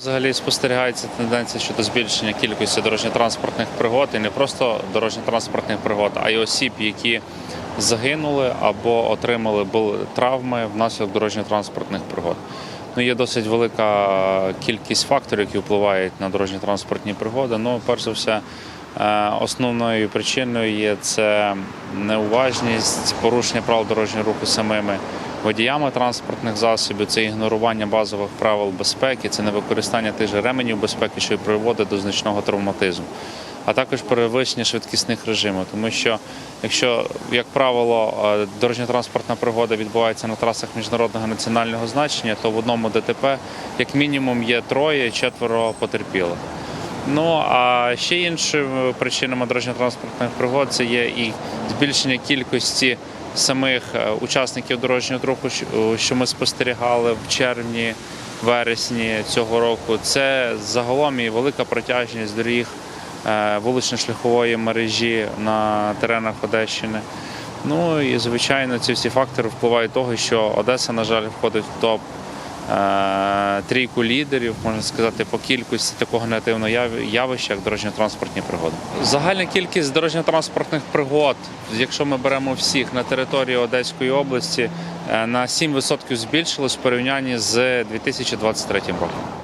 Взагалі спостерігається тенденція щодо збільшення кількості дорожньо-транспортних пригод і не просто дорожньо-транспортних пригод, а й осіб, які загинули або отримали травми внаслідок дорожньо-транспортних пригод. Ну, є досить велика кількість факторів, які впливають на дорожньо-транспортні пригоди. Ну, перш за все, е, основною причиною є це неуважність, порушення правил дорожнього руху самими водіями транспортних засобів, це ігнорування базових правил безпеки, це невикористання тих же ременів безпеки, що і приводить до значного травматизму. А також перевищення швидкісних режимів, тому що якщо, як правило, е, дорожньо-транспортна пригода відбувається на трасах міжнародного національного значення, то в одному ДТП як мінімум є троє, четверо потерпілих. Ну а ще іншими причинами дорожньо-транспортних пригод це є і збільшення кількості самих е, учасників дорожнього руху, що- що ми спостерігали в червні, вересні цього року. Це загалом і велика протяжність доріг е, вулично-шляхової мережі на теренах Одещини. Ну і звичайно, ці всі фактори впливають того, що Одеса, на жаль, входить в топ е, трійку лідерів, можна сказати, по кількості такого негативного явища, як дорожньо-транспортні пригоди. Загальна кількість дорожньо-транспортних пригод, якщо ми беремо всіх на території Одеської області, е, на 7% збільшилось в порівнянні з 2023 роком.